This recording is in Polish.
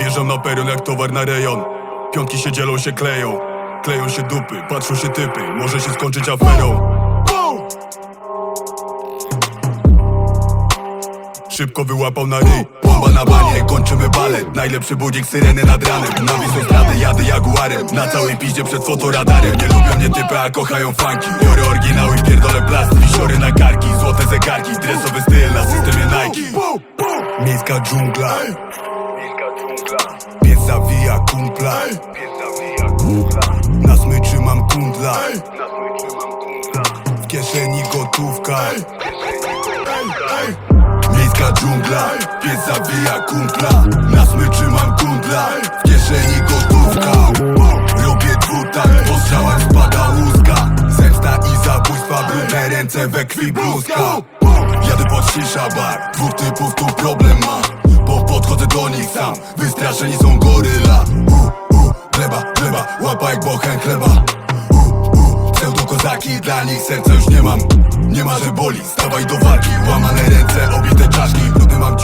Wjeżdżam na peron jak towar na rejon. Piątki się dzielą, się kleją. Kleją się dupy, patrzą się typy. Może się skończyć aferą. Szybko wyłapał na ryj. Bomba na banie, kończymy balet. Najlepszy budzik, syreny nad ranem. Na wisą stradę jadę jaguarem. Na całej piździe przed fotoradarem. Nie lubią mnie typy, a kochają funki. Biorę oryginał i pierdolę plast. Wisiory na karki, złote zegarki. Dresowy styl na systemie Nike. Miejska dżungla Pies zawija kumpla. Na smyczy mam kundla. W kieszeni gotówka. Miejska dżungla, pies zabija kumpla. Na smyczy mam kundla, w kieszeni gotówka. Robię dwutak, po strzałach spada łuska. Zemsta i zabójstwa, brudne ręce we krwi bluzka Jadę pod shisha bar, dwóch typów tu problem ma podchodzę do nich sam, wystraszeni są goryla. Uh, uh, Gleba, gleba, łapa jak bochen chleba. Uh, uh, Pseudo-kozaki, dla nich serca już nie mam. Nie ma, że boli, stawaj do walki Łamane ręce, obite czaszki. Brudny mam